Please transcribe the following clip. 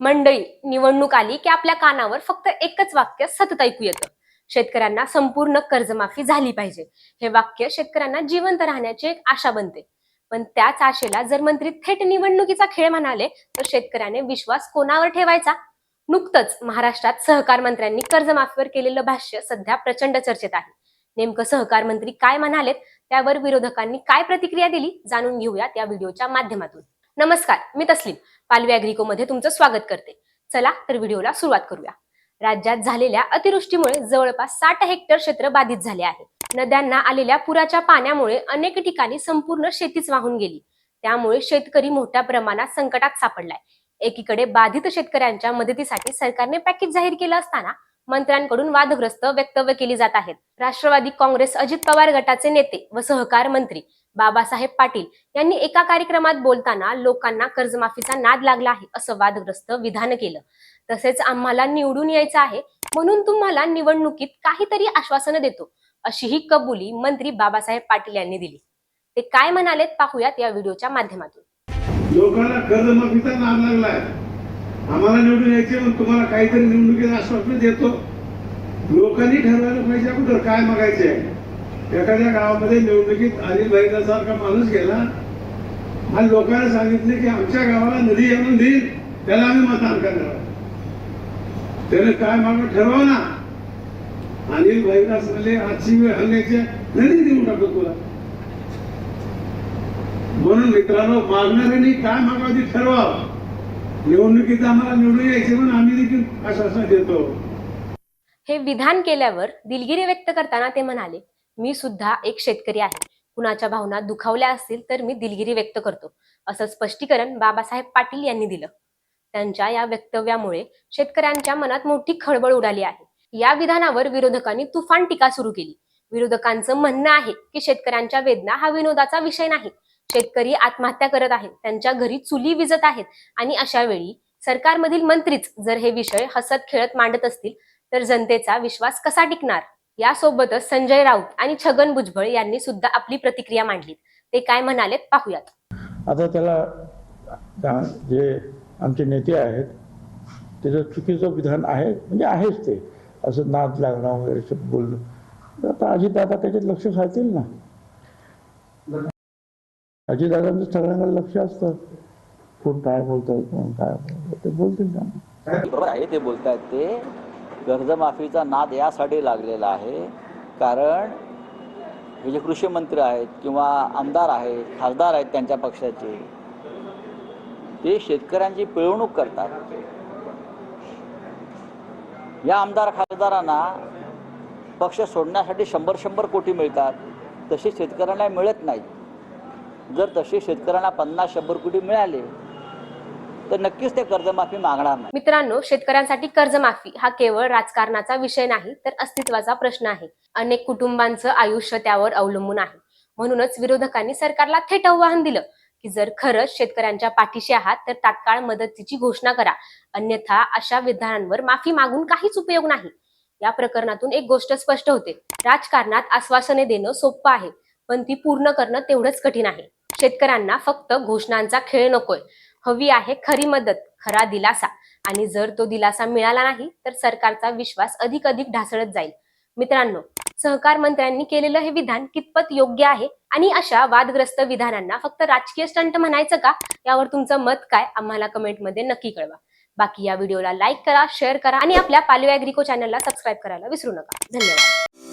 मंडळी निवडणूक आली की आपल्या कानावर फक्त एकच वाक्य सतत ऐकू येतं. शेतकऱ्यांना संपूर्ण कर्जमाफी झाली पाहिजे. हे वाक्य शेतकऱ्यांना जिवंत राहण्याची एक आशा बनते. पण त्याच आशेला जर मंत्री थेट निवडणुकीचा खेळ म्हणाले तर शेतकऱ्याने विश्वास कोणावर ठेवायचा? नुकतंच महाराष्ट्रात सहकार मंत्र्यांनी कर्जमाफीवर केलेलं भाष्य सध्या प्रचंड चर्चेत आहे. नेमकं सहकार मंत्री काय म्हणालेत? त्यावर विरोधकांनी काय प्रतिक्रिया दिली? जाणून घेऊयात या व्हिडिओच्या माध्यमातून. नमस्कार मी तस्लीम. पालवी अॅग्रिको मध्ये तुमचं स्वागत करते. चला तर व्हिडिओला सुरुवात करूया. राज्यात झालेल्या अतिवृष्टीमुळे जवळपास साठ हेक्टर क्षेत्र बाधित झाले आहे. नद्यांना आलेल्या पुराच्या पाण्यामुळे अनेक ठिकाणी संपूर्ण शेतीच वाहून गेली. त्यामुळे शेतकरी मोठ्या प्रमाणात संकटात सापडलाय. एकीकडे बाधित शेतकऱ्यांच्या मदतीसाठी सरकारने पॅकेज जाहीर केलं असताना मंत्र्यांकडून वादग्रस्त वक्तव्य केली जात आहेत. राष्ट्रवादी काँग्रेस अजित पवार गटाचे नेते व सहकार मंत्री बाबासाहेब पाटील यांनी एका कार्यक्रमात बोलताना लोकांना कर्जमाफीचा नाद लागला आहे असं वादग्रस्त विधान केलं. तसेच आम्हाला निवडून यायचं आहे म्हणून तुम्हाला निवडणुकीत काहीतरी आश्वासनं देतो अशीही कबुली मंत्री बाबासाहेब पाटील यांनी दिली. ते काय म्हणालेत पाहूयात या व्हिडिओच्या माध्यमातून. लोकांना कर्जमाफीचा नाद लागलाय. आम्हाला निवडून यायचे म्हणून तुम्हाला काहीतरी निवडणुकीत आश्वासन देतो. लोकांनी ठरवायला पाहिजे अगोदर काय मागायचे एखाद्या गावामध्ये निवडणुकीत अनिल भाईदासारखा माणूस गेला. आणि लोकांना सांगितले की आमच्या गावाला नदी आणून देईल त्याला आम्ही मतदान करणार आहोत. त्याने काय मागणं ठरवा ना? अनिल भाईदास म्हणले आजची वेळ हल्ल्याची नदी देऊन टाकतो तुला. म्हणून मित्रांनो मागणाऱ्यांनी काय मागावं ते ठरवा निवडणुकीत आम्हाला निवडून यायचे म्हणून आम्ही देखील आश्वासन देतो. हे विधान केल्यावर दिलगिरी व्यक्त करताना ते म्हणाले मी सुद्धा एक शेतकरी आहे. कुणाच्या भावना दुखावल्या असतील तर मी दिलगिरी व्यक्त करतो. असं स्पष्टीकरण बाबासाहेब पाटील यांनी दिलं. त्यांच्या या वक्तव्यामुळे शेतकऱ्यांच्या मनात मोठी खळबळ उडाली आहे. या विधानावर विरोधकांनी तुफान टीका सुरू केली. विरोधकांचं म्हणणं आहे की शेतकऱ्यांच्या वेदना हा विनोदाचा विषय नाही शेतकरी आत्महत्या करत आहेत त्यांच्या घरी चुली विजत आहेत आणि अशा वेळी सरकारमधील मंत्रीच जर हे विषय हसत खेळत मांडत असतील तर जनतेचा विश्वास कसा टिकणार? यासोबतच संजय राऊत आणि छगन भुजबळ यांनी सुद्धा आपली प्रतिक्रिया मांडली ते काय म्हणालेत पाहूयात. आता त्याला जे आमचे नेते आहेत त्याचं चुकीचं विधान आहे म्हणजे आहेच ते. असं नाद लागणं वगैरे बोलणं. तर आता अजितदादा त्याच्यात लक्ष घालतील ना? अजितदादांचं सगळ्यांना लक्ष असतं कोण काय बोलतंय कोण काय बोलतंय ते बोलतील ना बरोबर आहे ते बोलतायत ते कर्जमाफीचा नाद यासाठी लागलेला आहे कारण हे जे कृषी मंत्री आहेत किंवा आमदार आहेत खासदार आहेत त्यांच्या पक्षाचे ते शेतकऱ्यांची पिळवणूक करतात या आमदार खासदारांना पक्ष सोडण्यासाठी शंभर शंभर कोटी मिळतात तसे शेतकऱ्यांना मिळत नाहीत जर तसे शेतकऱ्यांना पन्नास शंभर कोटी मिळाले तर नक्कीच ते कर्जमाफी मागणार नाही. मित्रांनो शेतकऱ्यांसाठी कर्जमाफी हा केवळ राजकारणाचा विषय नाही तर अस्तित्वाचा प्रश्न आहे. अनेक कुटुंबांचं आयुष्य त्यावर अवलंबून आहे. म्हणूनच विरोधकांनी सरकारला थेट आव्हान दिलं की जर खरंच शेतकऱ्यांच्या पाठीशी आहात तर तात्काळ मदतीची घोषणा करा. अन्यथा अशा विधानांवर माफी मागून काहीच उपयोग नाही. या प्रकरणातून एक गोष्ट स्पष्ट होते. राजकारणात आश्वासने देणं सोपं आहे पण ती पूर्ण करणं तेवढंच कठीण आहे. शेतकऱ्यांना फक्त घोषणांचा खेळ नकोय. हवी आहे खरी मदत खरा दिलासा. आणि जर तो दिलासा मिळाला नाही तर सरकारचा विश्वास अधिक अधिक ढासळत जाईल. मित्रांनो सहकार मंत्र्यांनी केलेलं हे विधान कितपत योग्य आहे? आणि अशा वादग्रस्त विधानांना फक्त राजकीय स्टंट म्हणायचं का? यावर तुमचं मत काय? आम्हाला कमेंटमध्ये नक्की कळवा. बाकी या व्हिडिओला लाईक करा शेअर करा आणि आपल्या पालव्या अॅग्रिको चॅनलला सबस्क्राईब करायला विसरू नका. धन्यवाद.